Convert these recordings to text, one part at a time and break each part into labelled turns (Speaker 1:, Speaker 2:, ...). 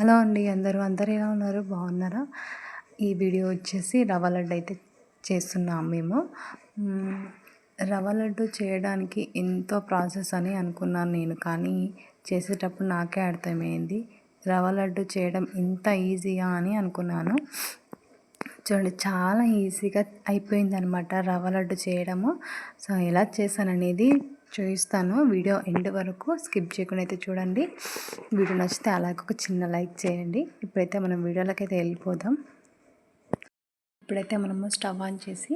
Speaker 1: Hello అండి అందరూ అందరు ఎలా ఉన్నారు? బాగున్నారా? ఈ వీడియో వచ్చేసి రవ్వ లడ్డు అయితే చేస్తున్నాం మేము. రవ్వ లడ్డు చేయడానికి ఎంతో ప్రాసెస్ అని అనుకున్నాను నేను కానీ చేసేటప్పుడు నాకే అర్థమైంది. రవ్వ లడ్డు చేయడం ఇంత ఈజీయా అని అనుకున్నాను. చూడండి చాలా ఈజీగా అయిపోయింది అనమాట రవ్వ లడ్డు చేయడము. సో ఎలా చేశాననేది చూపిస్తాను. వీడియో ఎండ్ వరకు స్కిప్ చేయకుండా అయితే చూడండి. వీడియో నచ్చితే అలాగే ఒక చిన్న లైక్ చేయండి. ఇప్పుడైతే మనం వీడియోలోకి అయితే వెళ్ళిపోదాం. ఇప్పుడైతే మనము స్టవ్ ఆన్ చేసి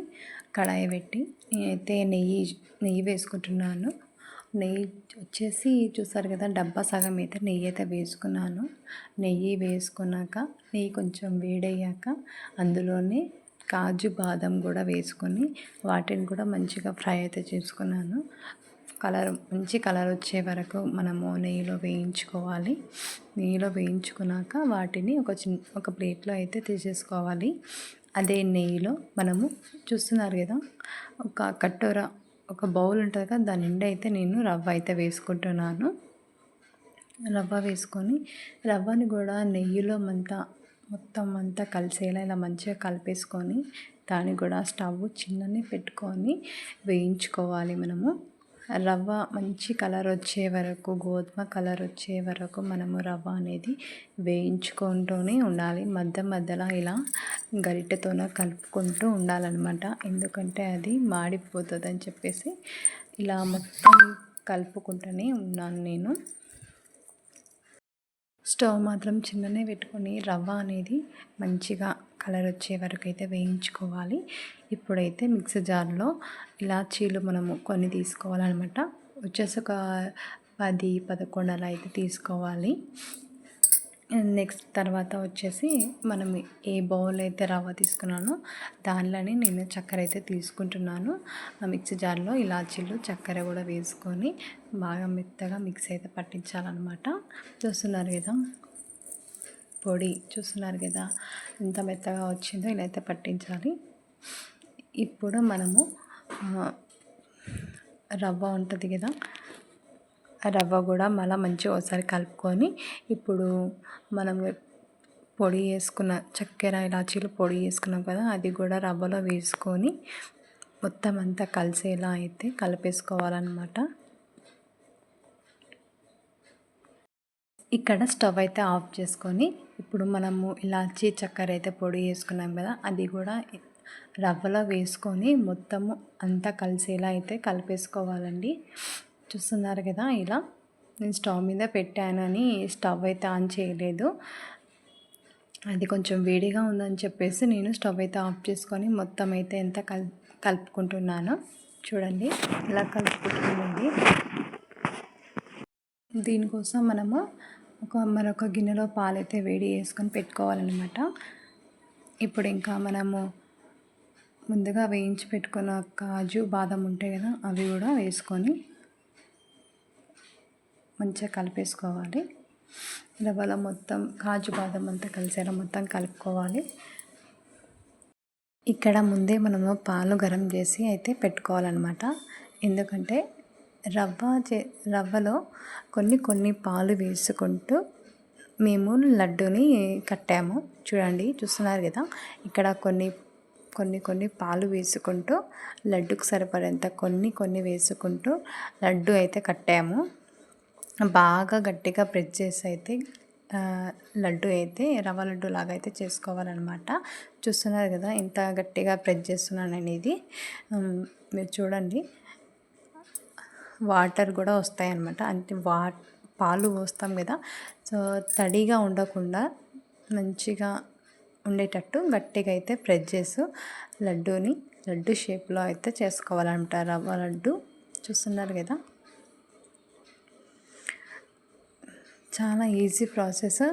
Speaker 1: కడాయి పెట్టి నేనైతే నెయ్యి నెయ్యి వేసుకుంటున్నాను. నెయ్యి వచ్చేసి చూసారు కదా డబ్బా సగం అయితే నెయ్యి అయితే వేసుకున్నాను. నెయ్యి వేసుకున్నాక నెయ్యి కొంచెం వేడయ్యాక అందులోనే కాజు బాదం కూడా వేసుకొని వాటిని కూడా మంచిగా ఫ్రై అయితే చేసుకున్నాను. కలర్ మంచి కలర్ వచ్చే వరకు మనము నెయ్యిలో వేయించుకోవాలి. నెయ్యిలో వేయించుకున్నాక వాటిని ఒక చిన్న ఒక ప్లేట్లో అయితే తీసేసుకోవాలి. అదే నెయ్యిలో మనము చూస్తున్నారు కదా ఒక కట్టోర ఒక బౌల్ ఉంటుంది కదా దాని నిండా అయితే నేను రవ్వ అయితే వేసుకుంటున్నాను. రవ్వ వేసుకొని రవ్వని కూడా నెయ్యిలో అంతా మొత్తం అంతా కలిసేలా ఇలా మంచిగా కలిపేసుకొని దాన్ని కూడా స్టవ్ చిన్ననే పెట్టుకొని వేయించుకోవాలి మనము. రవ్వ మంచి కలర్ వచ్చే వరకు గోధుమ కలర్ వచ్చే వరకు మనము రవ్వ అనేది వేయించుకుంటూనే ఉండాలి. మధ్య మధ్యలో ఇలా గరిటెతోన కలుపుకుంటూ ఉండాలన్నమాట. ఎందుకంటే అది మాడిపోతుంది అని చెప్పేసి ఇలా మొత్తం కలుపుకుంటూనే ఉన్నాను నేను. స్టవ్ మాత్రం చిన్ననే పెట్టుకొని రవ్వ అనేది మంచిగా కలర్ వచ్చే వరకు అయితే వేయించుకోవాలి. ఇప్పుడైతే మిక్సీ జార్లో ఇలాచీలు మనము కొన్ని తీసుకోవాలన్నమాట. వచ్చేసి ఒక పది పదకొండు అలా అయితే తీసుకోవాలి. నెక్స్ట్ తర్వాత వచ్చేసి మనం ఏ బౌల్ అయితే రవ్వ తీసుకున్నానో దానిలోనే నేను చక్కెర అయితే తీసుకుంటున్నాను. ఆ మిక్సీ జార్లో ఇలాచీలు చక్కెర కూడా వేసుకొని బాగా మెత్తగా మిక్స్ అయితే పట్టించాలన్నమాట. చూస్తున్నారు కదా? పొడి చూస్తున్నారు కదా? ఎంత మెత్తగా వచ్చిందో ఇలా అయితే పట్టించాలి. ఇప్పుడు మనము రవ్వ ఉంటుంది కదా? రవ్వ కూడా మళ్ళీ మంచిగా ఒకసారి కలుపుకొని ఇప్పుడు మనం పొడి వేసుకున్న చక్కెర ఇలాచీలు పొడి వేసుకున్నాం కదా అది కూడా రవ్వలో వేసుకొని మొత్తం అంతా కలిసేలా అయితే కలిపేసుకోవాలన్నమాట. ఇక్కడ స్టవ్ అయితే ఆఫ్ చేసుకొని ఇప్పుడు మనము ఇలాచీ చక్కెర అయితే పొడి వేసుకున్నాం కదా అది కూడా రవ్వలో వేసుకొని మొత్తము అంతా కలిసేలా అయితే కలిపేసుకోవాలండి. చూస్తున్నారు కదా ఇలా. నేను స్టవ్ మీద పెట్టానని స్టవ్ అయితే ఆన్ చేయలేదు. అది కొంచెం వేడిగా ఉందని చెప్పేసి నేను స్టవ్ అయితే ఆఫ్ చేసుకొని మొత్తం అయితే ఎంత కల్ కలుపుకుంటున్నాను. చూడండి ఇలా కలుపుకుంటుందండి దీనికోసం మనము ఒక మరొక గిన్నెలో పాలైతే వేడి చేసుకొని పెట్టుకోవాలన్నమాట. ఇప్పుడు ఇంకా మనము ముందుగా వేయించి పెట్టుకున్న కాజు బాదం ఉంటాయి కదా అవి కూడా వేసుకొని మంచిగా కలిపేసుకోవాలి. రవ్వలో మొత్తం కాజు బాదం అంతా కలిసేలా మొత్తం కలుపుకోవాలి. ఇక్కడ ముందే మనము పాలు గరం చేసి అయితే పెట్టుకోవాలన్నమాట. ఎందుకంటే రవ్వ చే రవ్వలో కొన్ని కొన్ని పాలు వేసుకుంటూ మేము లడ్డుని కట్టాము. చూడండి చూస్తున్నారు కదా? ఇక్కడ కొన్ని కొన్ని కొన్ని పాలు వేసుకుంటూ లడ్డుకు సరిపడేంత కొన్ని కొన్ని వేసుకుంటూ లడ్డు అయితే కట్టాము. బాగా గట్టిగా ప్రెస్ చేసి అయితే లడ్డు అయితే రవ్వ లడ్డు లాగా అయితే చేసుకోవాలన్నమాట. చూస్తున్నారు కదా ఇంత గట్టిగా ప్రెస్ చేస్తున్నాను అనేది మీరు చూడండి. వాటర్ కూడా వస్తాయన్నమాట. అంటే వా పాలు పోస్తాం కదా సో తడిగా ఉండకుండా మంచిగా ఉండేటట్టు గట్టిగా అయితే ప్రెస్ చేసు లడ్డూని లడ్డు షేప్లో అయితే చేసుకోవాలంట రవ్వ లడ్డు. చూస్తున్నారు కదా. చాలా ఈజీ ప్రాసెస్.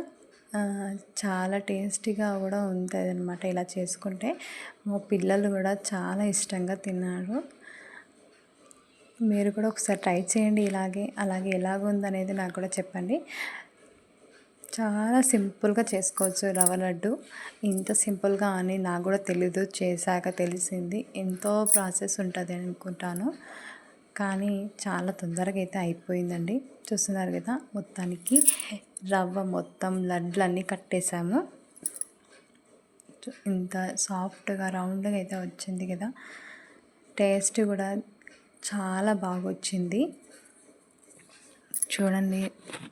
Speaker 1: చాలా టేస్టీగా కూడా ఉంటుంది అనమాట ఇలా చేసుకుంటే. మా పిల్లలు కూడా చాలా ఇష్టంగా తిన్నారు. మీరు కూడా ఒకసారి ట్రై చేయండి ఇలాగే అలాగే ఎలాగుందనేది నాకు కూడా చెప్పండి. చాలా సింపుల్గా చేసుకోవచ్చు రవ్వ లడ్డు. ఇంత సింపుల్గా అని నాకు కూడా తెలీదు చేశాక తెలిసింది. ఎంతో ప్రాసెస్ ఉంటుంది అనుకుంటాను. కానీ చాలా తొందరగా అయితే అయిపోయిందండి. చూస్తున్నారు కదా మొత్తానికి రవ్వ మొత్తం లడ్లన్నీ కట్టేసాము. ఇంత సాఫ్ట్గా రౌండ్గా అయితే వచ్చింది కదా. టేస్ట్ కూడా చాలా బాగా వచ్చింది చూడండి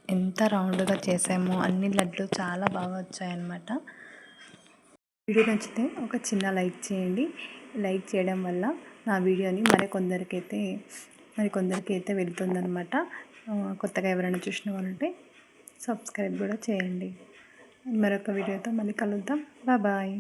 Speaker 1: ఎంత రౌండ్గా చేసామో. అన్ని లడ్లు చాలా బాగా వచ్చాయన్నమాట వీడియో నచ్చితే ఒక చిన్న లైక్ చేయండి. లైక్ చేయడం వల్ల నా వీడియోని మరి కొందరికైతే మరి కొందరికి అయితే వెళ్తుందనమాట కొత్తగా ఎవరైనా చూసిన వాళ్ళు ఉంటే సబ్స్క్రైబ్ కూడా చేయండి. మరొక వీడియోతో మళ్ళీ కలుద్దాం. బాయ్.